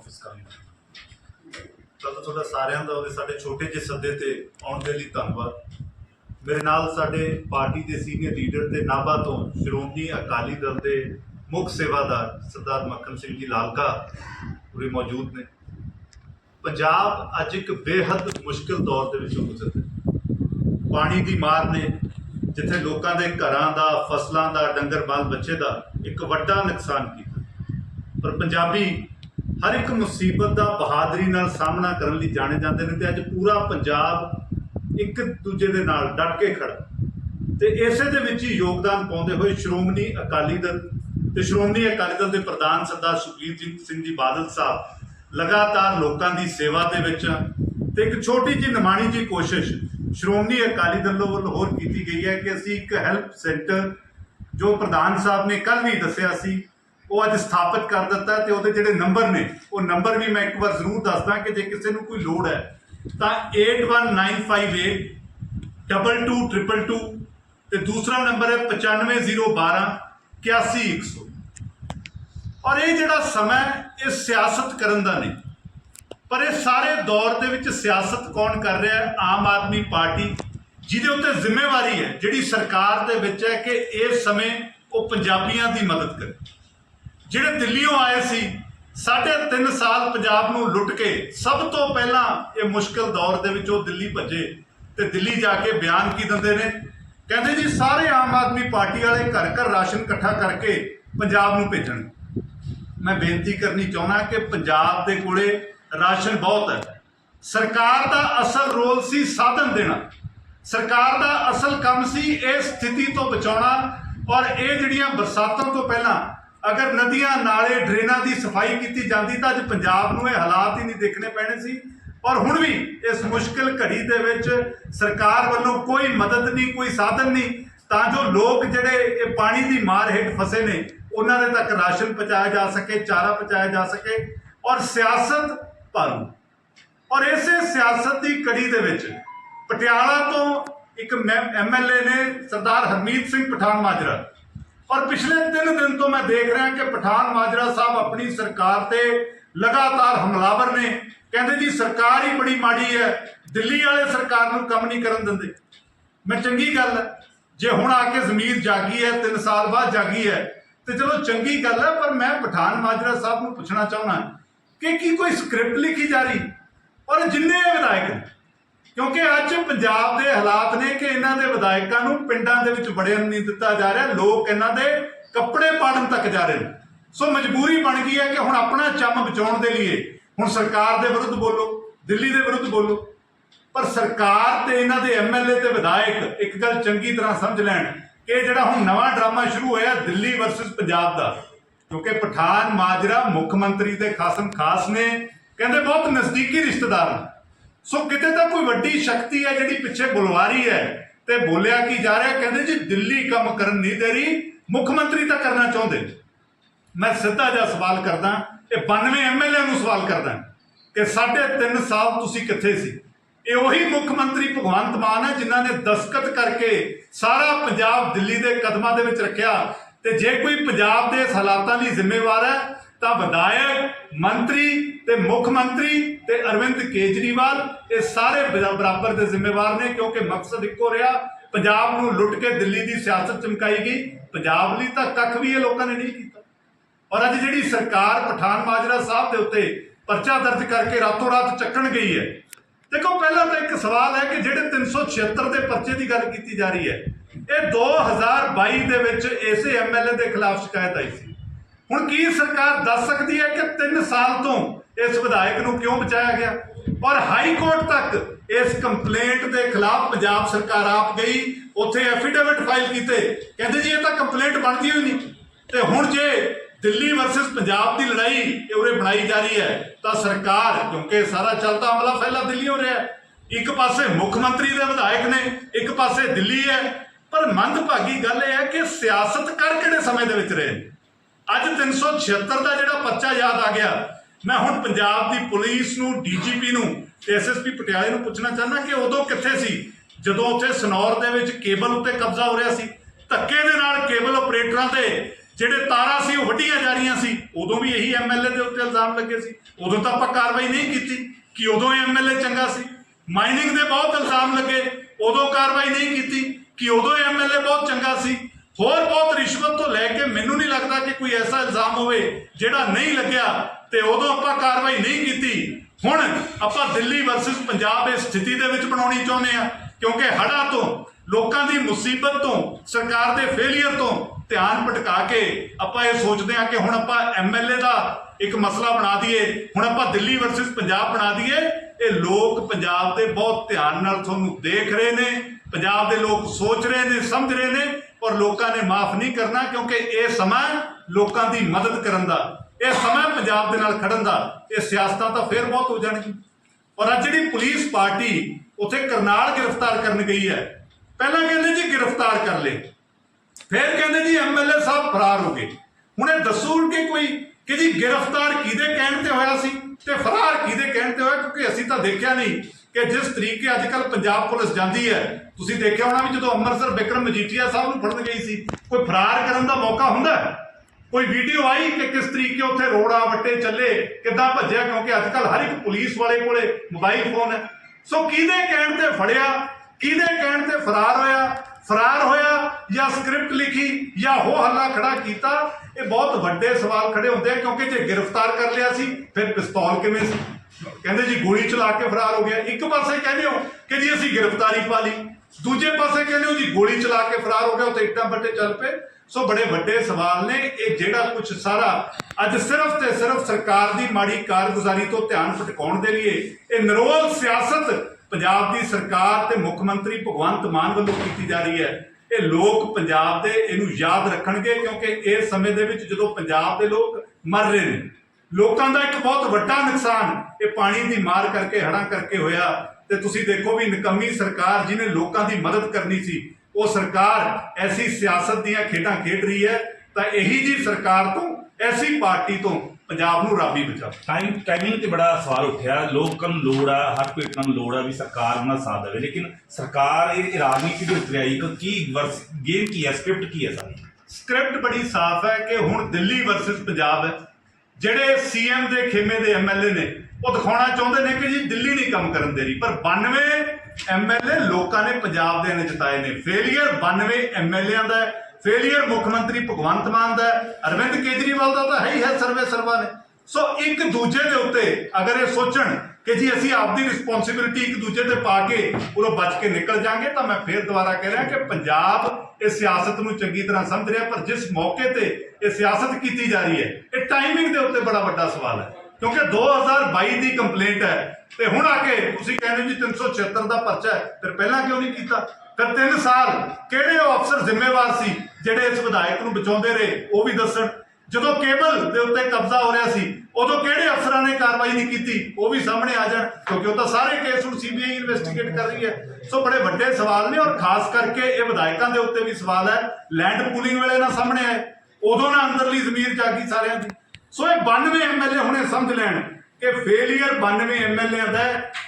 Office ਕਰਨ ਤਾਂ ਤੁਹਾਡਾ ਸਾਰਿਆਂ ਦਾ ਉਹਦੇ ਸਾਡੇ ਛੋਟੇ ਜਿਹੇ ਸੱਦੇ ਤੇ ਆਉਣ ਦੇ ਲਈ ਧੰਨਵਾਦ। ਮੇਰੇ ਨਾਲ ਸਾਡੇ ਪਾਰਟੀ ਦੇ ਸੀਨੀਅਰ ਲੀਡਰ ਤੇ ਨਾਭਾ ਤੋਂ ਸ਼੍ਰੋਮਣੀ ਅਕਾਲੀ ਦਲ ਦੇ ਮੁੱਖ ਸੇਵਾਦਾਰ ਸਰਦਾਰ ਮੱਖਣ ਸਿੰਘ ਜੀ ਲਾਲਕਾ ਪੂਰੇ ਮੌਜੂਦ ਨੇ। ਪੰਜਾਬ ਅੱਜ ਇੱਕ ਬੇਹੱਦ ਮੁਸ਼ਕਲ ਦੌਰ ਦੇ ਵਿੱਚੋਂ ਗੁਜ਼ਰ ਰਿਹਾ ਪਾਣੀ ਦੀ ਮਾਰ ਨੇ ਜਿੱਥੇ ਲੋਕਾਂ ਦੇ ਘਰਾਂ ਦਾ, ਫਸਲਾਂ ਦਾ, ਡੰਗਰ, ਬਾਲ, ਬੱਚੇ ਦਾ ਇੱਕ ਵੱਡਾ ਨੁਕਸਾਨ ਕੀਤਾ। ਪਰ ਪੰਜਾਬੀ ਹਰ ਇੱਕ ਮੁਸੀਬਤ ਦਾ ਬਹਾਦਰੀ ਨਾਲ ਸਾਹਮਣਾ ਕਰਨ ਲਈ ਜਾਣੇ ਜਾਂਦੇ ਨੇ ਤੇ ਅੱਜ ਪੂਰਾ ਪੰਜਾਬ ਇੱਕ ਦੂਜੇ ਦੇ ਨਾਲ ਡਟ ਕੇ ਖੜਾ। ਤੇ ਇਸੇ ਦੇ ਵਿੱਚ ਹੀ ਯੋਗਦਾਨ ਪਾਉਂਦੇ ਹੋਏ ਸ਼੍ਰੋਮਣੀ ਅਕਾਲੀ ਦਲ ਤੇ ਸ਼੍ਰੋਮਣੀ ਅਕਾਲੀ ਦਲ ਦੇ ਪ੍ਰਧਾਨ ਸਰਦਾਰ ਸੁਖਬੀਰ ਸਿੰਘ ਜੀ ਬਾਦਲ ਸਾਹਿਬ ਲਗਾਤਾਰ ਲੋਕਾਂ ਦੀ ਸੇਵਾ ਦੇ ਵਿੱਚ ਆ। ਤੇ ਇੱਕ ਛੋਟੀ ਜਿਹੀ ਨਿਮਾਣੀ ਜਿਹੀ ਕੋਸ਼ਿਸ਼ ਸ਼੍ਰੋਮਣੀ ਅਕਾਲੀ ਦਲ ਵੱਲੋਂ ਹੋਰ ਕੀਤੀ ਗਈ ਹੈ ਕਿ ਅਸੀਂ ਇੱਕ ਹੈਲਪ ਸੈਂਟਰ ਜੋ ਪ੍ਰਧਾਨ ਸਾਹਿਬ ਨੇ ਕੱਲ ਵੀ ਦੱਸਿਆ ਸੀ ਉਹ ਅੱਜ ਸਥਾਪਿਤ ਕਰ ਦਿੱਤਾ ਤੇ ਉਹਦੇ ਜਿਹੜੇ ਨੰਬਰ ਨੇ, ਉਹ ਨੰਬਰ ਵੀ ਮੈਂ ਇੱਕ ਵਾਰ ਜ਼ਰੂਰ ਦੱਸਦਾ ਕਿ ਜੇ ਕਿਸੇ ਨੂੰ ਕੋਈ ਲੋੜ ਹੈ, ਤਾਂ 81958 2222 ਤੇ ਦੂਸਰਾ ਨੰਬਰ ਹੈ 95012 81100 ਔਰ ਇਹ ਜਿਹੜਾ ਸਮਾਂ ਇਹ ਸਿਆਸਤ ਕਰਨ ਦਾ ਨਹੀਂ, ਪਰ ਇਹ ਸਾਰੇ ਦੌਰ ਦੇ ਵਿੱਚ ਸਿਆਸਤ ਕੌਣ ਕਰ ਰਿਹਾ ਹੈ? ਆਮ ਆਦਮੀ ਪਾਰਟੀ, ਜਿਹਦੇ ਉੱਤੇ ਜ਼ਿੰਮੇਵਾਰੀ ਹੈ, ਜਿਹੜੀ ਸਰਕਾਰ ਦੇ ਵਿੱਚ ਹੈ ਕਿ ਇਸ ਸਮੇਂ ਉਹ ਪੰਜਾਬੀਆਂ ਦੀ ਮਦਦ ਕਰੇ। ਜਿਹੜੇ ਦਿੱਲੀੋਂ ਆਏ ਸੀ, ਸਾਢੇ ਤਿੰਨ ਸਾਲ ਪੰਜਾਬ ਨੂੰ ਲੁੱਟ ਕੇ ਸਭ ਤੋਂ ਪਹਿਲਾਂ ਇਹ ਮੁਸ਼ਕਲ ਦੌਰ ਦੇ ਵਿੱਚ ਉਹ ਦਿੱਲੀ ਭੱਜੇ ਤੇ ਦਿੱਲੀ ਜਾ ਕੇ ਬਿਆਨ ਕੀ ਦਿੰਦੇ ਨੇ? ਕਹਿੰਦੇ ਜੀ, ਸਾਰੇ ਆਮ ਆਦਮੀ ਪਾਰਟੀ ਵਾਲੇ ਘਰ ਘਰ ਰਾਸ਼ਨ ਇਕੱਠਾ ਕਰਕੇ ਪੰਜਾਬ ਨੂੰ ਭੇਜਣ। ਮੈਂ ਬੇਨਤੀ ਕਰਨੀ ਚਾਹੁੰਦਾ ਕਿ ਪੰਜਾਬ ਦੇ ਕੋਲੇ ਰਾਸ਼ਨ ਬਹੁਤ ਹੈ। ਸਰਕਾਰ ਦਾ ਅਸਲ ਰੋਲ ਸੀ ਸਾਧਨ ਦੇਣਾ। ਸਰਕਾਰ ਦਾ ਅਸਲ ਕੰਮ ਸੀ ਇਹ ਸਥਿਤੀ ਤੋਂ ਬਚਾਉਣਾ ਔਰ ਇਹ ਜਿਹੜੀਆਂ ਬਰਸਾਤਾਂ ਤੋਂ ਪਹਿਲਾਂ ਅਗਰ ਨਦੀਆਂ, ਨਾਲੇ, ਡਰੇਨਾਂ ਦੀ ਸਫ਼ਾਈ ਕੀਤੀ ਜਾਂਦੀ ਤਾਂ ਅੱਜ ਪੰਜਾਬ ਨੂੰ ਇਹ ਹਾਲਾਤ ਹੀ ਨਹੀਂ ਦੇਖਣੇ ਪੈਣੇ ਸੀ। ਔਰ ਹੁਣ ਵੀ ਇਸ ਮੁਸ਼ਕਲ ਘੜੀ ਦੇ ਵਿੱਚ ਸਰਕਾਰ ਵੱਲੋਂ ਕੋਈ ਮਦਦ ਨਹੀਂ, ਕੋਈ ਸਾਧਨ ਨਹੀਂ, ਤਾਂ ਜੋ ਲੋਕ ਜਿਹੜੇ ਇਹ ਪਾਣੀ ਦੀ ਮਾਰ ਹੇਠ ਫਸੇ ਨੇ, ਉਹਨਾਂ ਦੇ ਤੱਕ ਰਾਸ਼ਨ ਪਹੁੰਚਾਇਆ ਜਾ ਸਕੇ, ਚਾਰਾ ਪਹੁੰਚਾਇਆ ਜਾ ਸਕੇ ਔਰ ਸਿਆਸਤ ਭਾਰੂ। ਔਰ ਇਸੇ ਸਿਆਸਤ ਦੀ ਕੜੀ ਦੇ ਵਿੱਚ ਪਟਿਆਲਾ ਤੋਂ ਇੱਕ ਐਮਐਲਏ ਨੇ ਸਰਦਾਰ ਹਰਮੀਤ ਸਿੰਘ ਪਠਾਨ ਮਾਜਰਾ ਔਰ ਪਿਛਲੇ 3 ਦਿਨ ਤੋਂ ਮੈਂ ਦੇਖ ਰਿਹਾ ਕਿ ਪਠਾਨ ਮਾਜਰਾ ਸਾਹਿਬ ਆਪਣੀ ਸਰਕਾਰ ਤੇ ਲਗਾਤਾਰ ਹਮਲਾਵਰ ਨੇ। ਕਹਿੰਦੇ ਜੀ, ਸਰਕਾਰ ਹੀ ਬੜੀ ਮਾੜੀ ਹੈ। ਦਿੱਲੀ ਵਾਲੇ ਸਰਕਾਰ ਨੂੰ ਕੰਮ ਨਹੀਂ ਕਰਨ ਦਿੰਦੇ। ਮੈਂ ਚੰਗੀ ਗੱਲ ਹੈ। ਜੇ ਹੁਣ ਆ ਕੇ ਜ਼ਮੀਰ ਜਾਗੀ ਹੈ 3 ਸਾਲ ਬਾਅਦ ਜਾਗੀ ਹੈ, ਤੇ ਚਲੋ ਚੰਗੀ ਗੱਲ ਹੈ, ਪਰ ਮੈਂ ਪਠਾਨ ਮਾਜਰਾ ਸਾਹਿਬ ਨੂੰ ਪੁੱਛਣਾ ਚਾਹੁੰਦਾ ਕਿ ਕੀ ਕੋਈ ਸਕ੍ਰਿਪਟ ਲਿਖੀ ਜਾ ਰਹੀ? ਔਰ ਜਿੰਨੇ ਵਿਧਾਇਕ ਨੇ ਕਿਉਂਕਿ ਅੱਜ ਪੰਜਾਬ ਦੇ ਹਾਲਾਤ ਨੇ ਕਿ ਇਹਨਾਂ ਦੇ ਵਿਧਾਇਕਾਂ ਨੂੰ ਪਿੰਡਾਂ ਦੇ ਵਿੱਚ ਵੜਨ ਨਹੀਂ ਦਿੱਤਾ ਜਾ ਰਿਹਾ, ਲੋਕ ਇਹਨਾਂ ਦੇ ਕੱਪੜੇ ਪਾੜਨ ਤੱਕ ਜਾ ਰਹੇ ਨੇ। ਸੋ ਮਜਬੂਰੀ ਬਣ ਗਈ ਹੈ ਕਿ ਹੁਣ ਆਪਣਾ ਚੰਮ ਬਚਾਉਣ ਦੇ ਲਈ ਹੁਣ ਸਰਕਾਰ ਦੇ ਵਿਰੁੱਧ ਬੋਲੋ, ਦਿੱਲੀ ਦੇ ਵਿਰੁੱਧ ਬੋਲੋ। ਪਰ ਸਰਕਾਰ ਤੇ ਇਹਨਾਂ ਦੇ ਐਮਐਲਏ ਤੇ ਵਿਧਾਇਕ ਇੱਕ ਗੱਲ ਚੰਗੀ ਤਰ੍ਹਾਂ ਸਮਝ ਲੈਣ ਕਿ ਇਹ ਜਿਹੜਾ ਹੁਣ ਨਵਾਂ ਡਰਾਮਾ ਸ਼ੁਰੂ ਹੋਇਆ ਦਿੱਲੀ ਵਰਸਸ ਪੰਜਾਬ ਦਾ, ਕਿਉਂਕਿ ਪਠਾਨ, ਮਾਜਰਾ ਮੁੱਖ ਮੰਤਰੀ ਦੇ ਖਾਸਮ ਖਾਸ ਨੇ, ਕਹਿੰਦੇ ਬਹੁਤ ਨਜ਼ਦੀਕੀ ਰਿਸ਼ਤੇਦਾਰ ਨੇ। ਸੋ ਕਿਤੇ ਤਾਂ ਕੋਈ ਵੱਡੀ ਸ਼ਕਤੀ ਹੈ ਜਿਹੜੀ ਪਿੱਛੇ ਬੁਲਵਾਰੀ ਹੈ ਤੇ ਬੋਲਿਆ ਕੀ ਜਾ ਰਿਹਾ? ਕਹਿੰਦੇ ਜੀ, ਦਿੱਲੀ ਕੰਮ ਕਰਨ ਨਹੀਂ ਦੇ ਰਹੀ। ਮੁੱਖ ਮੰਤਰੀ ਤਾਂ ਕਰਨਾ ਚਾਹੁੰਦੇ। ਮੈਂ ਸਿੱਧਾ ਜਿਹਾ ਸਵਾਲ ਕਰਦਾ, ਇਹ 92 ਐਮਐਲਏ ਨੂੰ ਸਵਾਲ ਕਰਦਾ ਕਿ ਸਾਢੇ ਤਿੰਨ ਸਾਲ ਤੁਸੀਂ ਕਿੱਥੇ ਸੀ? ਇਹ ਉਹੀ ਮੁੱਖ ਮੰਤਰੀ ਭਗਵੰਤ ਮਾਨ ਹੈ ਜਿਨ੍ਹਾਂ ਨੇ ਦਸਤਖਤ ਕਰਕੇ ਸਾਰਾ ਪੰਜਾਬ ਦਿੱਲੀ ਦੇ ਕਦਮਾਂ ਦੇ ਵਿੱਚ ਰੱਖਿਆ। ਤੇ ਜੇ ਕੋਈ ਪੰਜਾਬ ਦੇ ਇਸ ਹਾਲਾਤਾਂ ਲਈ ਜ਼ਿੰਮੇਵਾਰ ਹੈ ਤਾਂ ਵਿਧਾਇਕ, ਮੰਤਰੀ ਤੇ ਮੁੱਖ ਮੰਤਰੀ ਤੇ ਅਰਵਿੰਦ ਕੇਜਰੀਵਾਲ, ਇਹ ਸਾਰੇ ਬਰਾਬਰ ਦੇ ਜ਼ਿੰਮੇਵਾਰ ਨੇ ਕਿਉਂਕਿ ਮਕਸਦ ਇੱਕੋ ਰਿਹਾ, ਪੰਜਾਬ ਨੂੰ ਲੁੱਟ ਕੇ ਦਿੱਲੀ ਦੀ ਸਿਆਸਤ ਚਮਕਾਈ ਗਈ। ਪੰਜਾਬ ਲਈ ਤਾਂ ਕੱਖ ਵੀ ਇਹ ਲੋਕਾਂ ਨੇ ਨਹੀਂ ਕੀਤਾ। ਔਰ ਅੱਜ ਜਿਹੜੀ ਸਰਕਾਰ ਪਠਾਨ ਮਾਜਰਾ ਸਾਹਿਬ ਦੇ ਉੱਤੇ ਪਰਚਾ ਦਰਜ ਕਰਕੇ ਰਾਤੋਂ ਰਾਤ ਚੱਕਣ ਗਈ ਹੈ, ਦੇਖੋ ਪਹਿਲਾਂ ਤਾਂ ਇੱਕ ਸਵਾਲ ਹੈ ਕਿ ਜਿਹੜੇ 376 ਦੇ ਪਰਚੇ ਦੀ ਗੱਲ ਕੀਤੀ ਜਾ ਰਹੀ ਹੈ, ਇਹ 2022 ਦੇ ਵਿੱਚ ਇਸੇ ਐਮਐਲਏ ਦੇ ਖਿਲਾਫ ਸ਼ਿਕਾਇਤ ਆਈ ਸੀ। ਹੁਣ ਕੀ ਸਰਕਾਰ ਦੱਸ ਸਕਦੀ ਹੈ ਕਿ 3 ਸਾਲ ਤੋਂ ਇਸ ਵਿਧਾਇਕ ਨੂੰ ਕਿਉਂ ਬਚਾਇਆ ਗਿਆ? ਔਰ ਹਾਈ ਕੋਰਟ ਤੱਕ ਇਸ ਕੰਪਲੇਂਟ ਦੇ ਖਿਲਾਫ ਪੰਜਾਬ ਸਰਕਾਰ ਆਪ ਗਈ, ਉੱਥੇ ਐਫੀਡੇਵਿਟ ਫਾਈਲ ਕੀਤੇ। ਕਹਿੰਦੇ ਜੀ, ਇਹ ਤਾਂ ਕੰਪਲੇਂਟ ਬਣਦੀ ਹੋਈ ਨਹੀਂ। ਤੇ ਹੁਣ ਜੇ ਦਿੱਲੀ ਵਰਸਸ ਪੰਜਾਬ ਦੀ ਲੜਾਈ ਇਹ ਉਰੇ ਬਣਾਈ ਜਾ ਰਹੀ ਹੈ, ਤਾਂ ਸਰਕਾਰ, ਕਿਉਂਕਿ ਸਾਰਾ ਚੱਲਦਾ ਅਮਲਾ ਫੈਲਾ ਦਿੱਲੀ ਹੋ ਰਿਹਾ ਇੱਕ ਪਾਸੇ ਮੁੱਖ ਮੰਤਰੀ ਦੇ ਵਿਧਾਇਕ ਨੇ, ਇੱਕ ਪਾਸੇ ਦਿੱਲੀ ਹੈ। ਪਰ ਮੰਦਭਾਗੀ ਗੱਲ ਇਹ ਹੈ ਕਿ ਸਿਆਸਤ ਕਰ ਕਿਹੜੇ ਸਮੇਂ ਦੇ ਵਿੱਚ ਰਹੇ। ਨੇ? ਅੱਜ 376 ਦਾ ਜਿਹੜਾ ਪਰਚਾ ਯਾਦ ਆ ਗਿਆ। ਮੈਂ ਹੁਣ ਪੰਜਾਬ ਦੀ ਪੁਲਿਸ ਨੂੰ, ਡੀਜੀਪੀ ਨੂੰ ਤੇ ਐਸਐਸਪੀ ਪਟਿਆਲੇ ਨੂੰ ਪੁੱਛਣਾ ਚਾਹੁੰਦਾ ਕਿ ਉਦੋਂ ਕਿੱਥੇ ਸੀ? ਜਦੋਂ ਉੱਥੇ ਸਨੌਰ ਦੇ ਵਿੱਚ ਕੇਬਲ ਉੱਤੇ ਕਬਜ਼ਾ ਹੋ ਰਿਹਾ ਸੀ, ਧੱਕੇ ਦੇ ਨਾਲ ਕੇਬਲ ਆਪਰੇਟਰਾਂ ਤੇ ਜਿਹੜੇ ਤਾਰਾਂ ਸੀ ਉਹ ਵੱਡੀਆਂ ਜਾ ਰਹੀਆਂ ਸੀ, ਉਦੋਂ ਵੀ ਇਹੀ ਐਮਐਲਏ ਦੇ ਉੱਤੇ ਇਲਜ਼ਾਮ ਲੱਗੇ ਸੀ। ਉਦੋਂ ਤਾਂ ਆਪਾਂ ਕਾਰਵਾਈ ਨਹੀਂ ਕੀਤੀ, ਕਿ ਉਦੋਂ ਐਮਐਲਏ ਚੰਗਾ ਸੀ। ਮਾਈਨਿੰਗ ਦੇ ਬਹੁਤ ਇਲਜ਼ਾਮ ਲੱਗੇ, ਉਦੋਂ ਕਾਰਵਾਈ ਨਹੀਂ ਕੀਤੀ, ਕਿ ਉਦੋਂ ਐਮਐਲਏ ਬਹੁਤ ਚੰਗਾ ਸੀ। ਹੋਰ ਬਹੁਤ ਰਿਸ਼ਵਤ ਤੋਂ ਲੈ ਕੇ ਮੈਨੂੰ ਨਹੀਂ ਲੱਗਦਾ ਕਿ ਕੋਈ ਐਸਾ ਇਲਜ਼ਾਮ ਹੋਵੇ ਜਿਹੜਾ ਨਹੀਂ ਲੱਗਿਆ ਤੇ ਉਦੋਂ ਆਪਾਂ ਕਾਰਵਾਈ ਨਹੀਂ ਕੀਤੀ। ਹੁਣ ਆਪਾਂ ਦਿੱਲੀ ਵਰਸਸ ਪੰਜਾਬ ਇਸ ਸਥਿਤੀ ਦੇ ਵਿੱਚ ਬਣਾਉਣੀ ਚਾਹੁੰਦੇ ਆ ਕਿਉਂਕਿ ਹੜ੍ਹਾਂ ਤੋਂ, ਲੋਕਾਂ ਦੀ ਮੁਸੀਬਤ ਤੋਂ, ਸਰਕਾਰ ਦੇ ਫੇਲਿਅਰ ਤੋਂ ਧਿਆਨ ਭਟਕਾ ਕੇ ਆਪਾਂ ਇਹ ਸੋਚਦੇ ਆ ਕਿ ਹੁਣ ਆਪਾਂ ਐਮਐਲਏ ਦਾ ਇੱਕ ਮਸਲਾ ਬਣਾ ਦਈਏ, ਹੁਣ ਆਪਾਂ ਦਿੱਲੀ ਵਰਸਸ ਪੰਜਾਬ ਬਣਾ ਦਈਏ। ਇਹ ਲੋਕ ਪੰਜਾਬ ਦੇ ਬਹੁਤ ਧਿਆਨ ਨਾਲ ਤੁਹਾਨੂੰ ਦੇਖ ਰਹੇ ਨੇ, ਪੰਜਾਬ ਦੇ ਲੋਕ ਸੋਚ ਰਹੇ ਨੇ, ਸਮਝ ਰਹੇ ਨੇ। ਔਰ ਲੋਕਾਂ ਨੇ ਮਾਫ ਨਹੀਂ ਕਰਨਾ ਕਿਉਂਕਿ ਇਹ ਸਮਾਂ ਲੋਕਾਂ ਦੀ ਮਦਦ ਕਰਨ ਦਾ, ਇਹ ਸਮਾਂ ਪੰਜਾਬ ਦੇ ਨਾਲ ਖੜਨ ਦਾ, ਇਹ ਸਿਆਸਤਾਂ ਤਾਂ ਫੇਰ ਬਹੁਤ ਹੋ ਜਾਣਗੀਆਂ। ਔਰ ਅੱਜ ਜਿਹੜੀ ਪੁਲਿਸ ਪਾਰਟੀ ਉੱਥੇ ਕਰਨਾਲ ਗ੍ਰਿਫਤਾਰ ਕਰਨ ਗਈ ਹੈ, ਪਹਿਲਾਂ ਕਹਿੰਦੇ ਜੀ ਗ੍ਰਿਫਤਾਰ ਕਰ ਲਏ, ਫਿਰ ਕਹਿੰਦੇ ਜੀ ਐਮਐਲਏ ਸਾਹਿਬ ਫਰਾਰ ਹੋ ਗਏ। ਹੁਣ ਇਹ ਦੱਸੋ ਕਿ ਕੋਈ ਕਿ ਜੀ ਗ੍ਰਿਫਤਾਰ ਕਿਹਦੇ ਕਹਿਣ ਤੇ ਹੋਇਆ ਸੀ ਤੇ ਫਰਾਰ ਕਿਹਦੇ ਕਹਿਣ ਤੇ ਹੋਇਆ ਕਿਉਂਕਿ ਅਸੀਂ ਤਾਂ ਦੇਖਿਆ ਨਹੀਂ। ਕਿ ਜਿਸ ਤਰੀਕੇ ਅੱਜ ਕੱਲ ਪੰਜਾਬ ਪੁਲਿਸ ਜਾਂਦੀ ਹੈ, ਤੁਸੀਂ ਦੇਖਿਆ ਹੋਣਾ ਵੀ ਜਦੋਂ ਅੰਮ੍ਰਿਤਸਰ ਵਿਕਰਮ ਮਜੀਠੀਆ ਸਾਹਿਬ ਨੂੰ ਫੜਨ ਗਈ ਸੀ, ਕੋਈ ਫਰਾਰ ਕਰਨ ਦਾ ਮੌਕਾ ਹੁੰਦਾ? ਕੋਈ ਵੀਡੀਓ ਆਈ ਕਿ ਕਿਸ ਤਰੀਕੇ ਉੱਥੇ ਰੋੜਾ ਵੱਟੇ ਚੱਲੇ, ਕਿੱਦਾਂ ਭੱਜਿਆ? ਕਿਉਂਕਿ ਅੱਜ ਕੱਲ ਹਰ ਇੱਕ ਪੁਲਿਸ ਵਾਲੇ ਕੋਲੇ ਮੋਬਾਈਲ ਫੋਨ ਹੈ। ਸੋ ਕਿਹਦੇ ਕਹਿਣ ਤੇ ਫੜਿਆ? ਕਿਹਦੇ ਕਹਿਣ ਤੇ ਫਰਾਰ ਹੋਇਆ? ਫਰਾਰ ਹੋਇਆ ਜਾਂ ਸਕ੍ਰਿਪਟ ਲਿਖੀ ਜਾਂ ਹੋ ਹੱਲਾ ਖੜਾ ਕੀਤਾ? ਇਹ ਬਹੁਤ ਵੱਡੇ ਸਵਾਲ ਖੜੇ ਹੁੰਦੇ ਆ, ਕਿਉਂਕਿ ਜੇ ਗ੍ਰਿਫਤਾਰ ਕਰ ਲਿਆ ਸੀ, ਫਿਰ ਪਿਸਤੌਲ ਕਿਵੇਂ ਸੀ? ਕਹਿੰਦੇ ਜੀ ਗੋਲੀ ਚਲਾ ਕੇ ਫਰਾਰ ਹੋ ਗਿਆ। ਇੱਕ ਪਾਸੇ ਕਹਿੰਦੇ ਹੋ ਕਿ ਜੀ ਅਸੀਂ ਗ੍ਰਿਫਤਾਰੀ ਪਾ ਲਈ। ਦੂਜੇ ਪਾਸੇ ਕਹਿੰਦੇ ਹੋ ਜੀ ਗੋਲੀ ਚਲਾ ਕੇ ਫਰਾਰ ਹੋ ਗਿਆ, ਉੱਥੇ ਇੱਟਾਂ ਬੱਟੇ ਚੱਲ ਪਏ। ਸੋ ਬੜੇ ਵੱਡੇ ਸਵਾਲ ਨੇ। ਇਹ ਜਿਹੜਾ ਕੁਝ ਸਾਰਾ ਅੱਜ ਸਿਰਫ ਤੇ ਸਿਰਫ ਸਰਕਾਰ ਦੀ ਮਾੜੀ ਕਾਰਗੁਜ਼ਾਰੀ ਤੋਂ ਧਿਆਨ ਭਟਕਾਉਣ ਦੇ ਲਈ ਇਹ ਨਰੋਲ ਸਿਆਸਤ ਪੰਜਾਬ ਦੀ ਸਰਕਾਰ ਤੇ ਮੁੱਖ ਮੰਤਰੀ ਭਗਵੰਤ ਮਾਨ ਵੱਲੋਂ ਕੀਤੀ ਜਾ ਰਹੀ ਹੈ। ਇਹ ਲੋਕ ਪੰਜਾਬ ਦੇ ਇਹਨੂੰ ਯਾਦ ਰੱਖਣਗੇ ਕਿਉਂਕਿ ਇਸ ਸਮੇਂ ਦੇ ਵਿੱਚ ਜਦੋਂ ਪੰਜਾਬ ਦੇ ਲੋਕ ਮਰ ਰਹੇ ਨੇ ਲੋਕਾਂ ਦਾ ਇੱਕ ਬਹੁਤ ਵੱਡਾ ਨੁਕਸਾਨ ਇਹ ਪਾਣੀ ਦੀ ਮਾਰ ਕਰਕੇ ਹੜ੍ਹਾਂ ਕਰਕੇ ਹੋਇਆ। ਤੇ ਤੁਸੀਂ ਦੇਖੋ ਵੀ ਨਿਕੰਮੀ ਸਰਕਾਰ ਜਿਹਨੇ ਲੋਕਾਂ ਦੀ ਮਦਦ ਕਰਨੀ ਸੀ ਉਹ ਸਰਕਾਰ ਐਸੀ ਸਿਆਸਤ ਦੀਆਂ ਖੇਡਾਂ ਖੇਡ ਰਹੀ ਹੈ ਤਾਂ ਇਹੀ ਜੀ ਸਰਕਾਰ ਤੋਂ ਐਸੀ ਪਾਰਟੀ ਤੋਂ ਪੰਜਾਬ ਨੂੰ ਰੱਬ ਹੀ ਬਚਾਵੇ ਟਾਈਮ ਟਾਈਮਿੰਗ ਤੇ ਬੜਾ ਸਵਾਲ ਉੱਠਿਆ। ਲੋਕਾਂ ਨੂੰ ਲੋੜ ਆ ਹਰ ਪੀੜਤਾਂ ਨੂੰ ਲੋੜ ਆ ਵੀ ਸਰਕਾਰ ਉਹਨਾਂ ਦਾ ਸਾਥ ਦੇਵੇ। ਲੇਕਿਨ ਸਰਕਾਰ ਇਹ ਰਾਜਨੀਤੀ ਦੇ ਉੱਤੇ ਆਈ ਕਿ ਕੀ ਵਰਸ ਗੇਮ ਕੀ ਹੈ ਸਕ੍ਰਿਪਟ ਕੀ ਹੈ ਸਾਰੀ? ਸਕ੍ਰਿਪਟ ਬੜੀ ਸਾਫ਼ ਹੈ ਕਿ ਹੁਣ ਦਿੱਲੀ ਵਰਸਸ ਪੰਜਾਬ ਹੈ। ਜਿਹੜੇ ਸੀਐਮ ਦੇ ਖੇਮੇ ਦੇ ਐਮਐਲਏ ਨੇ, ਉਹ ਦਿਖਾਉਣਾ ਚਾਹੁੰਦੇ ਨੇ ਕਿ ਜੀ ਦਿੱਲੀ ਨਹੀਂ ਕੰਮ ਕਰਨ ਦੇ ਰਹੀ। ਪਰ 92 ਐਮਐਲਏ ਲੋਕਾਂ ਨੇ ਪੰਜਾਬ ਦੇ ਨੇ ਜਿਤਾਏ ਨੇ। ਫੇਲਿਅਰ 92 ਐਮਐਲਏਆਂ ਦਾ ਫੇਲਿਅਰ ਮੁੱਖ ਮੰਤਰੀ ਭਗਵੰਤ ਮਾਨ ਦਾ ਅਰਵਿੰਦ ਕੇਜਰੀਵਾਲ ਦਾ ਤਾਂ ਹੈ ਹੀ ਹੈ ਸਰਵੇ ਸਰਵਾ ਨੇ। ਸੋ ਇੱਕ ਦੂਜੇ ਦੇ ਉੱਤੇ ਅਗਰ ਇਹ ਸੋਚਣ ਕਿ ਜੀ ਅਸੀਂ ਆਪਦੀ ਰਿਸਪੌਂਸਿਬਿਲਿਟੀ ਇੱਕ ਦੂਜੇ ਤੇ ਪਾ ਕੇ ਉਰੋਂ ਬਚ ਕੇ ਨਿਕਲ ਜਾਾਂਗੇ, ਤਾਂ ਮੈਂ ਫੇਰ ਦੁਬਾਰਾ ਕਹਿ ਰਿਹਾ ਕਿ ਪੰਜਾਬ ਇਹ ਸਿਆਸਤ ਨੂੰ ਚੰਗੀ ਤਰ੍ਹਾਂ ਸਮਝ ਰਿਹਾ, ਪਰ ਜਿਸ ਮੌਕੇ ਤੇ ਇਹ ਸਿਆਸਤ ਕੀਤੀ ਜਾ ਰਹੀ ਹੈ। ਇਹ ਟਾਈਮਿੰਗ ਦੇ ਉੱਤੇ ਬੜਾ ਵੱਡਾ ਸਵਾਲ ਹੈ। ਕਿਉਂਕਿ 2022 ਦੀ ਕੰਪਲੇਂਟ ਹੈ। ਤੇ ਹੁਣ ਆ ਕੇ ਤੁਸੀਂ ਕਹਿੰਦੇ ਜੀ 376 ਦਾ ਪਰਚਾ ਹੈ। ਫਿਰ ਪਹਿਲਾਂ ਕਿਉਂ ਨਹੀਂ ਕੀਤਾ? ਫਿਰ 3 ਸਾਲ ਕਿਹੜੇ ਉਹ ਅਫਸਰ ਜ਼ਿੰਮੇਵਾਰ ਸੀ ਜਿਹੜੇ ਇਸ ਵਿਧਾਇਕ ਨੂੰ ਬਚਾਉਂਦੇ ਰਹੇ? ਉਹ ਵੀ ਦੱਸਣ। ਜਦੋਂ ਕੇਬਲ ਦੇ ਉੱਤੇ ਕਬਜ਼ਾ ਹੋ ਰਿਹਾ ਸੀ, ਉਦੋਂ ਕਿਹੜੇ ਅਫਸਰਾਂ ਨੇ ਕਾਰਵਾਈ ਨਹੀਂ ਕੀਤੀ? ਉਹ ਵੀ ਸਾਹਮਣੇ ਆ ਜਾਣ, ਕਿਉਂਕਿ ਉਹ ਤਾਂ ਸਾਰੇ ਕੇਸ ਹੁਣ ਸੀਬੀਆਈ ਇਨਵੈਸਟੀਗੇਟ ਕਰ ਰਹੀ ਹੈ। ਸੋ ਬੜੇ ਵੱਡੇ ਸਵਾਲ ਨੇ ਔਰ ਖਾਸ ਕਰਕੇ ਇਹ ਵਿਧਾਇਕਾਂ ਦੇ ਉੱਤੇ ਵੀ ਸਵਾਲ ਹੈ। ਲੈਂਡ ਪੂਲਿੰਗ ਵੇਲੇ ਨਾ ਸਾਹਮਣੇ ਆਏ। ਉਦੋਂ ਨਾ ਅੰਦਰਲੀ ਜ਼ਮੀਰ ਜਾਗੀ ਸਾਰਿਆਂ ਦੀ। ਸੋ ਇਹ 92 ਐਮਐਲਏ ਹੁਣੇ ਸਮਝ ਲੈਣ ਕਿ ਫੇਲਿਅਰ 92 ਐਮਐਲਏ ਦਾ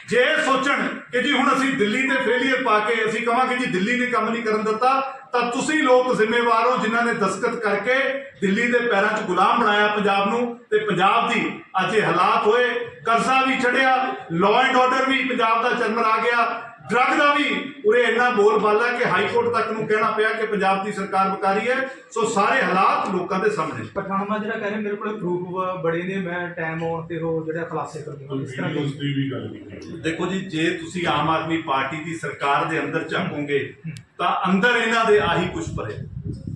ਜੇ ਸੋਚਣ ਕਿ ਜੀ ਹੁਣ ਅਸੀਂ ਦਿੱਲੀ ਤੇ ਫੇਲਿਅਰ ਪਾ ਕੇ ਅਸੀਂ ਕਹਾਂਗੇ ਜੀ ਦਿੱਲੀ ਨੇ ਕੰਮ ਨਹੀਂ ਕਰਨ ਦਿੱਤਾ, ਤਾਂ ਤੁਸੀਂ ਲੋਕ ਜ਼ਿੰਮੇਵਾਰ ਹੋ ਜਿਨ੍ਹਾਂ ਨੇ ਦਸਤਖਤ ਕਰਕੇ ਦਿੱਲੀ ਦੇ ਪੈਰਾਂ 'ਚ ਗੁਲਾਮ ਬਣਾਇਆ ਪੰਜਾਬ ਨੂੰ ਤੇ ਪੰਜਾਬ ਦੀ ਅੱਜ ਇਹ ਹਾਲਾਤ ਹੋਏ। ਕਰਜ਼ਾ ਵੀ ਚੜਿਆ ਲਾਅ ਐਂਡ ਆਰਡਰ ਵੀ ਪੰਜਾਬ ਦਾ ਚਰਮਰ ਆ ਗਿਆ। ਡਰੱਗ ਦਾ ਵੀ ਉਰੇ ਇੰਨਾ ਬੋਲ ਬਾਲਾ ਕਿ ਹਾਈ ਕੋਰਟ ਤੱਕ ਨੂੰ ਕਹਿਣਾ ਪਿਆ ਕਿ ਪੰਜਾਬ ਦੀ ਸਰਕਾਰ ਬਕਾਰੀ ਹੈ। ਸੋ ਸਾਰੇ ਹਾਲਾਤ ਲੋਕਾਂ ਦੇ ਸਾਹਮਣੇ ਪਠਾਨਮਾ ਜਿਹੜਾ ਕਹਿੰਦੇ ਮੇਰੇ ਕੋਲ ਪ੍ਰੂਫ ਬੜੇ ਨੇ ਮੈਂ ਟਾਈਮ ਆਉਣ ਤੇ ਉਹ ਜਿਹੜਾ ਖੁਲਾਸੇ ਕਰਦੇ ਹਾਂ ਇਸ ਤਰ੍ਹਾਂ ਦੀ ਦੀ। ਵੀ ਗੱਲ ਕੀਤੀ ਦੇਖੋ ਜੀ ਜੇ ਤੁਸੀਂ ਆਮ ਆਦਮੀ ਪਾਰਟੀ ਦੀ ਸਰਕਾਰ ਦੇ ਅੰਦਰ ਝਾਕੋਗੇ ਤਾਂ ਅੰਦਰ ਇਹਨਾਂ ਦੇ ਆਹੀ ਕੁਝ ਭਰੇ।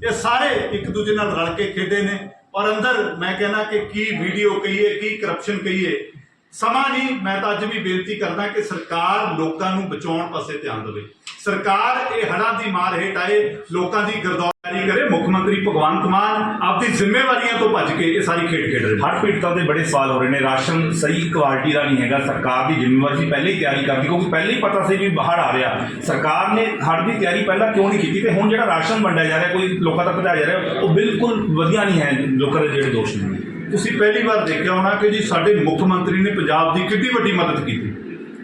ਇਹ ਸਾਰੇ ਇੱਕ ਦੂਜੇ ਨਾਲ ਰਲ ਕੇ ਖੇਡੇ ਨੇ। ਔਰ ਅੰਦਰ ਮੈਂ ਕਹਿੰਦਾ ਕਿ ਕੀ ਵੀਡੀਓ ਕਹੀਏ ਕੀ ਕਰਪਸ਼ਨ ਕਹੀਏ ਸਮਾਂ ਨਹੀਂ, ਮੈਂ ਤਾਂ ਅੱਜ ਵੀ ਬੇਨਤੀ ਕਰਦਾ ਕਿ ਸਰਕਾਰ ਲੋਕਾਂ ਨੂੰ ਬਚਾਉਣ ਪਾਸੇ ਧਿਆਨ ਦੇਵੇ। ਸਰਕਾਰ ਇਹ ਹੜ੍ਹਾਂ ਦੀ ਮਾਰ ਹੇਠ ਆਏ, ਲੋਕਾਂ ਦੀ ਗਰਦੌਰੀ ਕਰੇ, ਮੁੱਖ ਮੰਤਰੀ ਭਗਵੰਤ ਮਾਨ ਆਪਣੀ ਜ਼ਿੰਮੇਵਾਰੀਆਂ ਤੋਂ ਭੱਜ ਕੇ ਇਹ ਸਾਰੀ ਖੇਡ ਖੇਡ ਰਹੇ ਨੇ। ਹਰ ਪੀੜਤਾਂ ਦੇ ਬੜੇ ਸਵਾਲ ਹੋ ਰਹੇ ਨੇ। ਰਾਸ਼ਨ ਸਹੀ ਕੁਆਲਿਟੀ ਦਾ ਨਹੀਂ ਹੈਗਾ। ਸਰਕਾਰ ਦੀ ਜ਼ਿੰਮੇਵਾਰੀ ਸੀ ਪਹਿਲੇ ਹੀ ਤਿਆਰੀ ਕਰਦੀ, ਕਿਉਂਕਿ ਪਹਿਲੇ ਹੀ ਪਤਾ ਸੀ ਵੀ ਬਾਹਰ ਆ ਰਿਹਾ। ਸਰਕਾਰ ਨੇ ਹੜ੍ਹ ਦੀ ਤਿਆਰੀ ਪਹਿਲਾਂ ਕਿਉਂ ਨਹੀਂ ਕੀਤੀ? ਤੇ ਹੁਣ ਜਿਹੜਾ ਰਾਸ਼ਨ ਵੰਡਿਆ ਜਾ ਰਿਹਾ, ਕੋਈ ਲੋਕਾਂ ਤੱਕ ਪਹੁੰਚਾਇਆ ਜਾ ਰਿਹਾ, ਉਹ ਬਿਲਕੁਲ ਵਧੀਆ ਨਹੀਂ ਹੈ। ਲੋਕਾਂ ਦੇ ਜਿਹੜੇ ਦੋਸ਼ ਨੇ। ਤੁਸੀਂ ਪਹਿਲੀ ਵਾਰ ਦੇਖਿਆ ਹੋਣਾ ਕਿ ਜੀ ਸਾਡੇ ਮੁੱਖ ਮੰਤਰੀ ਨੇ ਪੰਜਾਬ ਦੀ ਕਿੰਨੀ ਵੱਡੀ ਮਦਦ ਕੀਤੀ।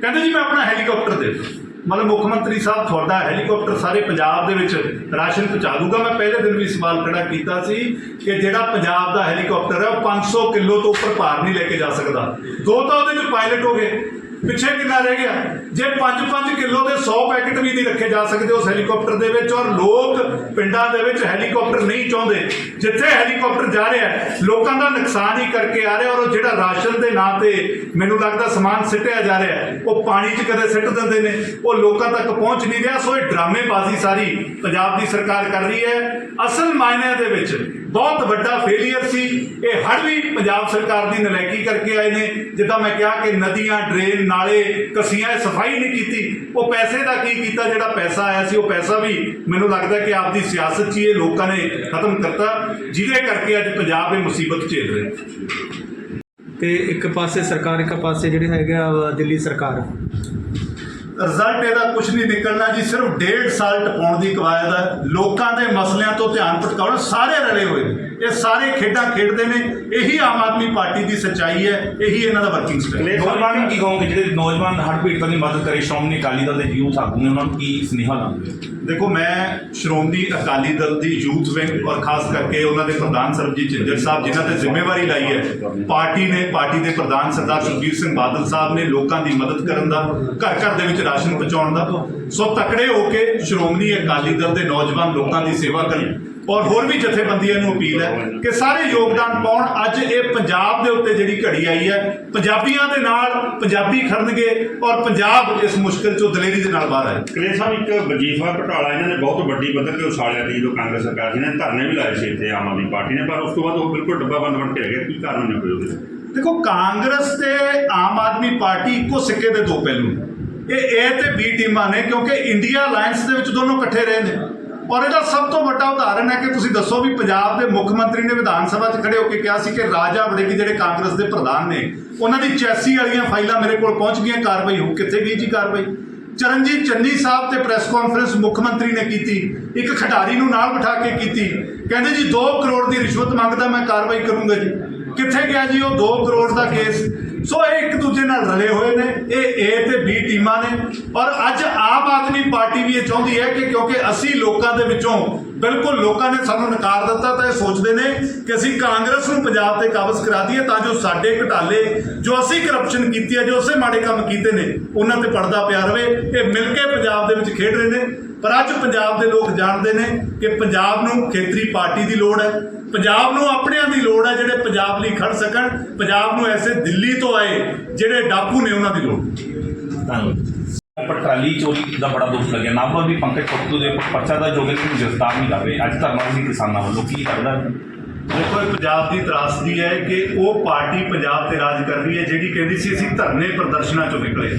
ਕਹਿੰਦੇ ਜੀ, ਮੈਂ ਆਪਣਾ ਹੈਲੀਕਾਪਟਰ ਦੇ ਮਤਲਬ ਮੁੱਖ ਮੰਤਰੀ ਸਾਹਿਬ, ਤੁਹਾਡਾ ਹੈਲੀਕਾਪਟਰ ਸਾਰੇ ਪੰਜਾਬ ਦੇ ਵਿੱਚ ਰਾਸ਼ਨ ਪਹੁੰਚਾ ਦੂਗਾ। ਮੈਂ ਪਹਿਲੇ ਦਿਨ ਵੀ ਸਵਾਲ ਖੜਾ ਕੀਤਾ ਸੀ ਕਿ ਜਿਹੜਾ ਪੰਜਾਬ ਦਾ ਹੈਲੀਕਾਪਟਰ ਹੈ, ਉਹ 500 ਕਿਲੋ ਤੋਂ ਉੱਪਰ ਭਾਰ ਨਹੀਂ ਲੈ ਕੇ ਜਾ ਸਕਦਾ। ਦੋ ਤਾਂ ਉਹਦੇ ਵਿੱਚ ਪਾਇਲਟ ਹੋ ਗਏ। ਪਿੱਛੇ ਕਿੰਨਾ ਰਹਿ ਗਿਆ? ਜੇ 5-5 ਕਿਲੋ ਦੇ 100 ਪੈਕੇਟ ਵੀ ਨਹੀਂ ਰੱਖੇ ਜਾ ਸਕਦੇ ਉਸ ਹੈਲੀਕਾਪਟਰ ਦੇ ਵਿੱਚ ਔਰ ਲੋਕ ਪਿੰਡਾਂ ਦੇ ਵਿੱਚ ਹੈਲੀਕਾਪਟਰ ਨਹੀਂ ਚਾਹੁੰਦੇ, ਜਿੱਥੇ ਹੈਲੀਕਾਪਟਰ ਜਾ ਰਿਹਾ ਲੋਕਾਂ ਦਾ ਨੁਕਸਾਨ ਹੀ ਕਰਕੇ ਆ ਰਿਹਾ ਔਰ ਉਹ ਜਿਹੜਾ ਰਾਸ਼ਨ ਦੇ ਨਾਂ ਤੇ ਮੈਨੂੰ ਲੱਗਦਾ ਸਮਾਨ ਸਿੱਟਿਆ ਜਾ ਰਿਹਾ ਉਹ ਪਾਣੀ 'ਚ ਕਦੇ ਸਿੱਟ ਦਿੰਦੇ ਨੇ, ਉਹ ਲੋਕਾਂ ਤੱਕ ਪਹੁੰਚ ਨਹੀਂ ਰਿਹਾ, ਸੋ ਇਹ ਡਰਾਮੇਬਾਜ਼ੀ ਸਾਰੀ ਪੰਜਾਬ ਦੀ ਸਰਕਾਰ ਕਰ ਰਹੀ ਹੈ। ਅਸਲ ਮਾਇਨਿਆਂ ਦੇ ਵਿੱਚ ਬਹੁਤ ਵੱਡਾ ਫੇਲੀਅਰ ਸੀ। ਇਹ ਹੜ ਵੀ ਪੰਜਾਬ ਸਰਕਾਰ ਦੀ ਨਲਾਇਕੀ ਕਰਕੇ ਆਏ ਨੇ। ਜਿੱਦਾਂ ਮੈਂ ਕਿਹਾ ਕਿ ਨਦੀਆਂ, ਡਰੇਨ, ਨਾਲੇ ਕਸੀਆਂ, ਇਹ ਸਫ਼ਾਈ ਨਹੀਂ ਕੀਤੀ। ਉਹ ਪੈਸੇ ਦਾ ਕੀ ਕੀਤਾ? ਜਿਹੜਾ ਪੈਸਾ ਆਇਆ ਸੀ, ਉਹ ਪੈਸਾ ਵੀ ਮੈਨੂੰ ਲੱਗਦਾ ਕਿ ਆਪਦੀ ਸਿਆਸਤ 'ਚ ਹੀ ਇਹ ਲੋਕਾਂ ਨੇ ਖਤਮ ਕਰਤਾ। ਜਿਹਦੇ ਕਰਕੇ ਅੱਜ ਪੰਜਾਬ ਇਹ ਮੁਸੀਬਤ ਝੇਲ ਰਿਹਾ। ਤੇ ਇੱਕ ਪਾਸੇ ਸਰਕਾਰ, ਇੱਕ ਪਾਸੇ ਜਿਹੜੇ ਹੈਗੇ ਆ ਦਿੱਲੀ ਸਰਕਾਰ। ਰਿਜ਼ਲਟ ਇਹਦਾ ਕੁਝ ਨਹੀਂ ਨਿਕਲਣਾ ਜੀ ਸਿਰਫ ਡੇਢ ਸਾਲ ਟਪਾਉਣ ਦੀ ਕਵਾਇਦ ਹੈ। ਲੋਕਾਂ ਦੇ ਮਸਲਿਆਂ ਤੋਂ ਧਿਆਨ ਭਟਕਾਉਣ ਸਾਰੇ ਰਲੇ ਹੋਏ ਨੇ। ਇਹ ਸਾਰੇ ਖੇਡਾਂ ਖੇਡਦੇ ਨੇ। ਇਹੀ ਆਮ ਆਦਮੀ ਪਾਰਟੀ ਦੀ ਸੱਚਾਈ ਹੈ। ਇਹੀ ਇਹਨਾਂ ਦਾ ਵਰਕਿੰਗ ਸਟਾਈਲ ਹੈ। ਨੌਜਵਾਨ ਨੂੰ ਕੀ ਕਹੋਗੇ ਜਿਹੜੇ ਨੌਜਵਾਨ ਹੜ੍ਹ ਪੀੜਤਾਂ ਦੀ ਮਦਦ ਕਰੇ ਸ਼੍ਰੋਮਣੀ ਅਕਾਲੀ ਦਲ ਦੇ ਯੂਥ ਆਗੂ ਨੇ ਉਹਨਾਂ ਨੂੰ ਕੀ ਸੁਨੇਹਾ ਲਾਉਂਗੇ ਦੇਖੋ ਮੈਂ ਸ਼੍ਰੋਮਣੀ ਅਕਾਲੀ ਦਲ ਦੀ ਯੂਥ ਵਿੰਗ ਔਰ ਖਾਸ ਕਰਕੇ ਉਹਨਾਂ ਦੇ ਪ੍ਰਧਾਨ ਸਰਬਜੀਤ ਝਿੰਜਰ ਸਾਹਿਬ ਜਿਨ੍ਹਾਂ ਤੇ ਜ਼ਿੰਮੇਵਾਰੀ ਲਾਈ ਹੈ ਪਾਰਟੀ ਨੇ ਪਾਰਟੀ ਦੇ ਪ੍ਰਧਾਨ ਸਰਦਾਰ ਸੁਖਬੀਰ ਸਿੰਘ ਬਾਦਲ ਸਾਹਿਬ ਨੇ ਲੋਕਾਂ ਦੀ ਮਦਦ ਕਰਨ ਦਾ ਘਰ ਘਰ ਦੇ ਵਿੱਚ ਰਾਸ਼ਨ ਪਹੁੰਚਾਉਣ ਦਾ। ਸੋ ਤਕੜੇ ਹੋ ਕੇ ਸ਼੍ਰੋਮਣੀ ਅਕਾਲੀ ਦਲ ਦੇ ਨੌਜਵਾਨ ਲੋਕਾਂ ਦੀ ਸੇਵਾ ਕਰਨ ਔਰ ਹੋਰ ਵੀ ਜਥੇਬੰਦੀਆਂ ਨੂੰ ਅਪੀਲ ਹੈ ਕਿ ਸਾਰੇ ਯੋਗਦਾਨ ਪਾਉਣ। ਅੱਜ ਇਹ ਪੰਜਾਬ ਦੇ ਉੱਤੇ ਜਿਹੜੀ ਘੜੀ ਆਈ ਹੈ ਪੰਜਾਬੀਆਂ ਦੇ ਨਾਲ ਪੰਜਾਬੀ ਖੜਨਗੇ ਔਰ ਪੰਜਾਬ ਇਸ ਮੁਸ਼ਕਲ ਚੋਂ ਦਲੇਰੀ ਦੇ ਨਾਲ ਬਾਹਰ ਆਏ ਕਲੇ ਸਾਹਿਬ ਇੱਕ ਵਜੀਫਾ ਘਟਾਲਾ ਇਹਨਾਂ ਨੇ ਬਹੁਤ ਵੱਡੀ ਪੱਧਰ ਤੇ ਉਛਾਲਿਆ ਸੀ ਜਦੋਂ ਕਾਂਗਰਸ ਸਰਕਾਰ ਸੀ ਨੇ ਧਰਨੇ ਵੀ ਲਾਏ ਸੀ ਇੱਥੇ ਆਮ ਆਦਮੀ ਪਾਰਟੀ ਨੇ ਪਰ ਉਸ ਤੋਂ ਬਾਅਦ ਉਹ ਬਿਲਕੁਲ ਡੱਬਾ ਬੰਦ ਬਣ ਕੇ ਰਹਿ ਗਿਆ ਕੀ ਕਾਰਨ ਨੇ ਕੋਈ ਉਹਦੇ? ਦੇਖੋ ਕਾਂਗਰਸ ਤੇ ਆਮ ਆਦਮੀ ਪਾਰਟੀ ਇੱਕੋ ਸਿੱਕੇ ਦੇ ਦੋ ਪਹਿਲੂ ਨੇ। ਇਹ ਏ ਤੇ ਬੀ ਟੀਮਾਂ ਨੇ, ਕਿਉਂਕਿ ਇੰਡੀਆ ਅਲਾਈਅੰਸ ਦੇ ਵਿੱਚ ਦੋਨੋਂ ਇਕੱਠੇ ਰਹੇ ਨੇ। ਔਰ ਇਹਦਾ ਸਭ ਤੋਂ ਵੱਡਾ ਉਦਾਹਰਣ ਹੈ ਕਿ ਤੁਸੀਂ ਦੱਸੋ ਵੀ ਪੰਜਾਬ ਦੇ ਮੁੱਖ ਮੰਤਰੀ ਨੇ ਵਿਧਾਨ ਸਭਾ 'ਚ ਖੜੇ ਹੋ ਕੇ ਕਿਹਾ ਸੀ ਕਿ ਰਾਜਾ ਵੜੇਗੀ ਜਿਹੜੇ ਕਾਂਗਰਸ ਦੇ ਪ੍ਰਧਾਨ ਨੇ, ਉਹਨਾਂ ਦੀ ਚੈਸੀ ਵਾਲੀਆਂ ਫਾਈਲਾਂ ਮੇਰੇ ਕੋਲ ਪਹੁੰਚ ਗਈਆਂ, ਕਾਰਵਾਈ ਹੋ, ਕਿੱਥੇ ਗਈ ਜੀ ਕਾਰਵਾਈ? ਚਰਨਜੀਤ ਚੰਨੀ ਸਾਹਿਬ ਤੇ ਪ੍ਰੈਸ ਕਾਨਫਰੰਸ ਮੁੱਖ ਮੰਤਰੀ ਨੇ ਕੀਤੀ, ਇੱਕ ਖਿਡਾਰੀ ਨੂੰ ਨਾਲ ਬਿਠਾ ਕੇ ਕੀਤੀ। ਕਹਿੰਦੇ ਜੀ 2 ਕਰੋੜ ਦੀ ਰਿਸ਼ਵਤ ਮੰਗਦਾ, ਮੈਂ ਕਾਰਵਾਈ ਕਰੂੰਗਾ ਜੀ। ਕਿੱਥੇ ਗਿਆ ਜੀ ਉਹ? 2 ਕਰੋੜ ਦਾ ਕੇਸ। ਸੋ ਇਹ ਇੱਕ ਦੂਜੇ ਨਾਲ ਰਲੇ ਹੋਏ ਨੇ, ਇਹ ਏ ਤੇ ਬੀ ਟੀਮਾਂ ਨੇ। ਔਰ ਅੱਜ ਆਮ ਆਦਮੀ ਪਾਰਟੀ ਵੀ ਇਹ ਚਾਹੁੰਦੀ ਹੈ ਕਿ ਕਿਉਂਕਿ ਅਸੀਂ ਲੋਕਾਂ ਦੇ ਵਿੱਚੋਂ ਬਿਲਕੁਲ ਲੋਕਾਂ ਨੇ ਸਾਨੂੰ ਨਕਾਰ ਦਿੱਤਾ ਤਾਂ ਇਹ ਸੋਚਦੇ ਨੇ ਕਿ ਅਸੀਂ ਕਾਂਗਰਸ ਨੂੰ ਪੰਜਾਬ ਤੇ ਕਾਬਜ਼ ਕਰਾ ਦਈਏ ਤਾਂ ਜੋ ਸਾਡੇ ਘਟਾਲੇ, ਜੋ ਅਸੀਂ ਕਰਪਸ਼ਨ ਕੀਤੀ ਹੈ, ਜੋ ਅਸੀਂ ਮਾੜੇ ਕੰਮ ਕੀਤੇ ਨੇ, ਉਹਨਾਂ ਤੇ ਪਰਦਾ ਪਿਆ ਰਵੇ। ਇਹ ਮਿਲ ਕੇ ਪੰਜਾਬ ਦੇ ਵਿੱਚ ਖੇਡ ਰਹੇ ਨੇ। ਪਰ ਅੱਜ ਪੰਜਾਬ ਦੇ ਲੋਕ ਜਾਣਦੇ ਨੇ ਕਿ ਪੰਜਾਬ ਨੂੰ ਖੇਤਰੀ ਪਾਰਟੀ ਦੀ ਲੋੜ ਹੈ। ਪੰਜਾਬ ਨੂੰ ਆਪਣਿਆਂ ਦੀ ਲੋੜ ਹੈ ਜਿਹੜੇ ਪੰਜਾਬ ਲਈ ਖੜ ਸਕਣ। ਪੰਜਾਬ ਨੂੰ ਐਸੇ ਦਿੱਲੀ ਤੋਂ ਆਏ ਜਿਹੜੇ ਡਾਕੂ ਨੇ ਉਹਨਾਂ ਦੀ ਲੋੜ। ਧੰਨਵਾਦ। ਪਰ ਟਰਾਲੀ ਚੋਰੀ ਦਾ ਬੜਾ ਦੋਸ਼ ਲੱਗਿਆ। ਨਾਭਾ ਵੀ ਪੰਕਜ ਪੱਤੂ ਦੇ ਉੱਪਰ ਪਰਚਾ ਦਾ ਜੋਗੇ ਨੂੰ ਗ੍ਰਿਫਤਾਰ ਨਹੀਂ ਕਰ ਰਹੇ। ਅੱਜ ਧਰਨਾ ਵੀ ਕਿਸਾਨਾਂ ਵੱਲੋਂ ਕੀ ਕਰਦਾ ਦੇਖੋ, ਇਹ ਪੰਜਾਬ ਦੀ ਤਰਾਸਦੀ ਹੈ ਕਿ ਉਹ ਪਾਰਟੀ ਪੰਜਾਬ ਤੇ ਰਾਜ ਕਰ ਰਹੀ ਹੈ, ਜਿਹੜੀ ਕਹਿੰਦੀ ਸੀ ਅਸੀਂ ਧਰਨੇ ਪ੍ਰਦਰਸ਼ਨਾਂ ਚੋਂ ਨਿਕਲੇ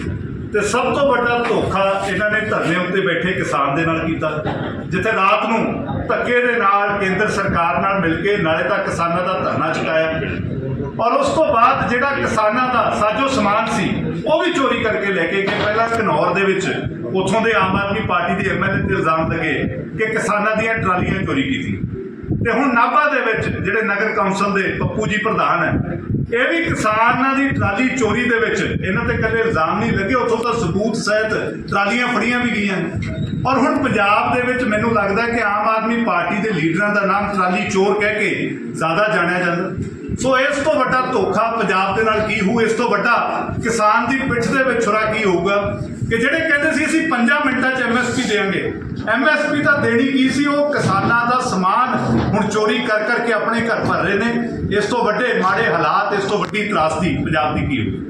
ਤੇ ਸਭ ਤੋਂ ਵੱਡਾ ਧੋਖਾ ਇਹਨਾਂ ਨੇ ਧਰਨੇ ਉੱਤੇ ਬੈਠੇ ਕਿਸਾਨ ਦੇ ਨਾਲ ਕੀਤਾ। ਜਿੱਥੇ ਰਾਤ ਨੂੰ ਧੱਕੇ ਦੇ ਨਾਲ ਕੇਂਦਰ ਸਰਕਾਰ ਨਾਲ ਮਿਲ ਕੇ ਨਾਲੇ ਤਾਂ ਕਿਸਾਨਾਂ ਦਾ ਧਰਨਾ ਚੁਕਾਇਆ ਔਰ ਉਸ ਤੋਂ ਬਾਅਦ ਜਿਹੜਾ ਕਿਸਾਨਾਂ ਦਾ ਸਾਜੋ ਸਮਾਨ ਸੀ, ਉਹ ਵੀ ਚੋਰੀ ਕਰਕੇ ਲੈ ਕੇ ਗਏ। ਪਹਿਲਾਂ ਘਨੌਰ ਦੇ ਵਿੱਚ, ਉੱਥੋਂ ਦੇ ਆਮ ਆਦਮੀ ਪਾਰਟੀ ਦੇ ਐਮਐਲਏ ਤੇ ਇਲਜ਼ਾਮ ਲੱਗੇ ਕਿ ਕਿਸਾਨਾਂ ਦੀਆਂ ਟਰਾਲੀਆਂ ਚੋਰੀ ਕੀਤੀਆਂ। ਤੇ ਹੁਣ ਨਾਭਾ ਦੇ ਵਿੱਚ, ਜਿਹੜੇ ਨਗਰ ਕੌਂਸਲ ਦੇ ਪੱਪੂ ਜੀ ਪ੍ਰਧਾਨ ਹੈ, ਇਹ ਵੀ ਕਿਸਾਨਾਂ ਦੀ ਟਰਾਲੀ ਚੋਰੀ ਦੇ ਵਿੱਚ, ਇਹਨਾਂ ਤੇ ਕੱਲੇ ਇਲਜ਼ਾਮ ਨਹੀਂ ਲੱਗੇ, ਉੱਥੋਂ ਤਾਂ ਸਬੂਤ ਸਹਿਤ ਟਰਾਲੀਆਂ ਫੜੀਆਂ ਵੀ ਗਈਆਂ। ਔਰ ਹੁਣ ਪੰਜਾਬ ਦੇ ਵਿੱਚ ਮੈਨੂੰ ਲੱਗਦਾ ਕਿ ਆਮ ਆਦਮੀ ਪਾਰਟੀ ਦੇ ਲੀਡਰਾਂ ਦਾ ਨਾਮ ਟਰਾਲੀ ਚੋਰ ਕਹਿ ਕੇ ਜ਼ਿਆਦਾ ਜਾਣਿਆ ਜਾਂਦਾ। ਸੋ ਇਸ ਤੋਂ ਵੱਡਾ ਧੋਖਾ ਪੰਜਾਬ ਦੇ ਨਾਲ ਕੀ ਹੋਊ? ਇਸ ਤੋਂ ਵੱਡਾ ਕਿਸਾਨ ਦੀ ਪਿੱਠ ਦੇ ਵਿੱਚ ਛੁਰਾ ਕੀ ਹੋਊਗਾ? ਕਿ ਜਿਹੜੇ ਕਹਿੰਦੇ ਸੀ ਅਸੀਂ 5 ਮਿੰਟਾਂ 'ਚ ਐਮਐਸਪੀ ਦੇਵਾਂਗੇ। ਐਮਐਸਪੀ ਤਾਂ ਦੇਣੀ ਕੀ ਸੀ? ਉਹ ਕਿਸਾਨਾਂ ਦਾ ਸਮਾਨ ਹੁਣ ਚੋਰੀ ਕਰ ਕਰਕੇ ਆਪਣੇ ਘਰ ਭਰ ਰਹੇ ਨੇ। ਇਸ ਤੋਂ ਵੱਡੇ ਮਾੜੇ ਹਾਲਾਤ ਇਸ ਤੋਂ ਵੱਡੀ ਤਰਾਸਦੀ ਪੰਜਾਬ ਦੀ ਕੀ ਹੋਊ?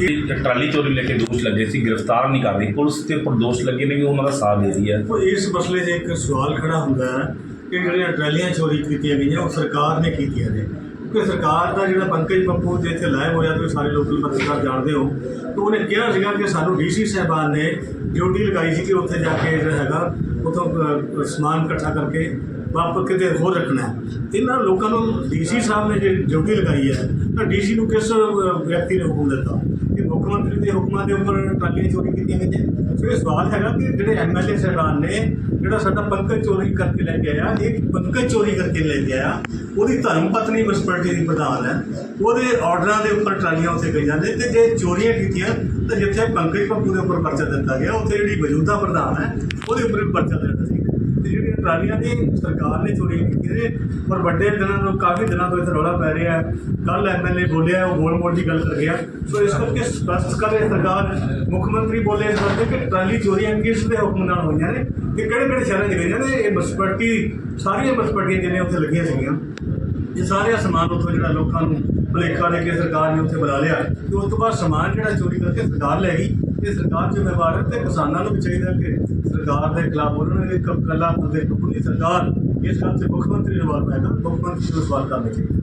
ਇਹ ਟਰਾਲੀ ਚੋਰੀ ਲੈ ਕੇ ਦੋਸ਼ ਲੱਗੇ ਸੀ ਗ੍ਰਿਫਤਾਰ ਨਹੀਂ ਕਰ ਰਹੀ। ਪੁਲਿਸ ਤੇ ਉੱਪਰ ਦੋਸ਼ ਲੱਗੇ ਨੇ ਵੀ ਉਹਨਾਂ ਦਾ ਸਾਥ ਦੇ ਰਹੀ ਹੈ। ਇਸ ਮਸਲੇ 'ਤੇ ਇੱਕ ਸਵਾਲ ਖੜਾ ਹੁੰਦਾ ਹੈ। ਕਿ ਜਿਹੜੀਆਂ ਟਰਾਲੀਆਂ ਚੋਰੀ ਕੀਤੀਆਂ ਗਈਆਂ, ਉਹ ਸਰਕਾਰ ਨੇ ਕੀਤੀਆਂ ਨੇ। ਕਿਉਂਕਿ ਸਰਕਾਰ ਦਾ ਜਿਹੜਾ ਪੰਕਜ ਪੱਪੂ ਦੇ ਇੱਥੇ ਲਾਇਬ ਹੋਇਆ, ਤੁਸੀਂ ਸਾਰੇ ਲੋਕਲ ਪੱਤਰਕਾਰ ਜਾਣਦੇ ਹੋ ਕਿ ਉਹਨੇ ਕਿਹਾ ਸੀਗਾ ਕਿ ਸਾਨੂੰ ਡੀਸੀ ਸਾਹਿਬਾਨ ਨੇ ਡਿਊਟੀ ਲਗਾਈ ਸੀ ਕਿ ਉੱਥੇ ਜਾ ਕੇ ਜਿਹੜਾ ਹੈਗਾ, ਉਥੋਂ ਸਮਾਨ ਇਕੱਠਾ ਕਰਕੇ ਵਾਪਸ ਕਿਤੇ ਹੋਰ ਰੱਖਣਾ ਇਹਨਾਂ ਲੋਕਾਂ ਨੂੰ ਡੀਸੀ ਸਾਹਿਬ ਨੇ ਜੇ ਡਿਊਟੀ ਲਗਾਈ ਹੈ, ਤਾਂ ਡੀਸੀ ਨੂੰ ਕਿਸ ਵਿਅਕਤੀ ਨੇ ਹੁਕਮ ਦਿੱਤਾ? ਕਿ ਮੁੱਖ ਮੰਤਰੀ ਦੇ ਹੁਕਮਾਂ ਦੇ ਉੱਪਰ ਟਰਾਲੀਆਂ ਚੋਰੀ ਕੀਤੀਆਂ ਗਈਆਂ ਸੋ ਇਹ ਸਵਾਲ ਹੈਗਾ ਕਿ ਜਿਹੜੇ ਐਮਐਲਏ ਸਾਹਿਬਾਨ ਨੇ, ਜਿਹੜਾ ਸਾਡਾ ਪੰਕਜ ਚੋਰੀ ਕਰਕੇ ਲੈ ਕੇ ਆਇਆ, ਇਹ ਪੰਕਜ ਚੋਰੀ ਕਰਕੇ ਲੈ ਕੇ ਆਇਆ, ਉਹਦੀ ਧਰਮ ਪਤਨੀ ਮੁਨਸਪੈਲਿਟੀ ਦੀ ਪ੍ਰਧਾਨ ਹੈ। ਉਹਦੇ ਆਰਡਰਾਂ ਦੇ ਉੱਪਰ ਟਰਾਲੀਆਂ ਉੱਥੇ ਗਈਆਂ ਨੇ ਤੇ ਜੇ ਚੋਰੀਆਂ ਕੀਤੀਆਂ, ਤਾਂ ਜਿੱਥੇ ਪੰਕਜ ਪੱਪੂ ਦੇ ਉੱਪਰ ਪਰਚਾ ਦਿੱਤਾ ਗਿਆ, ਉੱਥੇ ਜਿਹੜੀ ਮੌਜੂਦਾ ਪ੍ਰਧਾਨ ਹੈ, ਉਹਦੇ ਉੱਪਰ ਵੀ ਪਰਚਾ ਦਿੱਤਾ ਸੀ ਤੇ ਟਰਾਲੀਆਂ ਦੀ ਸਰਕਾਰ ਨੇ ਚੋਰੀ ਕੀਤੀਆਂ ਨੇ, ਪਰ ਵੱਡੇ ਦਿਨਾਂ ਤੋਂ, ਕਾਫੀ ਦਿਨਾਂ ਤੋਂ ਇੱਥੇ ਰੌਲਾ ਪੈ ਰਿਹਾ ਹੈ। ਕੱਲ ਐਮਐਲਏ ਬੋਲਿਆ, ਉਹ ਗੋਲ ਮੋਲ ਦੀ ਗੱਲ ਕਰ ਗਿਆ। ਸੋ ਇਸ ਕਰਕੇ ਸਪਸ਼ਟ ਕਰੇ ਸਰਕਾਰ, ਮੁੱਖ ਮੰਤਰੀ ਬੋਲੇ ਇਸ ਕਰਕੇ ਕਿ ਟਰਾਲੀ ਚੋਰੀਆਂ ਕਿਸ ਦੇ ਹੁਕਮ ਨਾਲ ਹੋਈਆਂ ਨੇ, ਤੇ ਕਿਹੜੇ ਕਿਹੜੇ ਸ਼ਹਿਰਾਂ 'ਚ ਗਈਆਂ ਨੇ, ਇਹ ਬਸਪਟੀ ਸਾਰੀਆਂ ਬਸਪੱਟੀਆਂ ਜਿਹੜੀਆਂ ਉੱਥੇ ਲੱਗੀਆਂ ਸੀਗੀਆਂ। ਇਹ ਸਾਰੇ ਸਮਾਨ ਉੱਥੋਂ ਜਿਹੜਾ ਲੋਕਾਂ ਨੂੰ ਭੁਲੇਖਾ ਦੇ ਕੇ ਸਰਕਾਰ ਨੇ ਉੱਥੇ ਬੁਲਾ ਲਿਆ। ਤੇ ਉਸ ਤੋਂ ਬਾਅਦ ਸਮਾਨ ਜਿਹੜਾ ਚੋਰੀ ਕਰਕੇ ਸਰਕਾਰ ਲੈ ਗਈ। ਇਹ ਸਰਕਾਰ ਜ਼ਿੰਮੇਵਾਰ ਹੈ ਤੇ ਕਿਸਾਨਾਂ ਨੂੰ ਵੀ ਚਾਹੀਦਾ ਕਿ ਸਰਕਾਰ ਦੇ ਖਿਲਾਫ ਉਹਨਾਂ ਨੇ ਇੱਕ ਕੱਲਾ ਬੰਦੇ ਟੁੱਟਣੀ ਸਰਕਾਰ ਇਸ ਗੱਲ 'ਤੇ ਮੁੱਖ ਮੰਤਰੀ ਨੂੰ ਸਵਾਲ ਪਾਏਗਾ ਮੁੱਖ ਮੰਤਰੀ ਨੂੰ ਸਵਾਲ ਕਰਨੇ ਚਾਹੀਦਾ।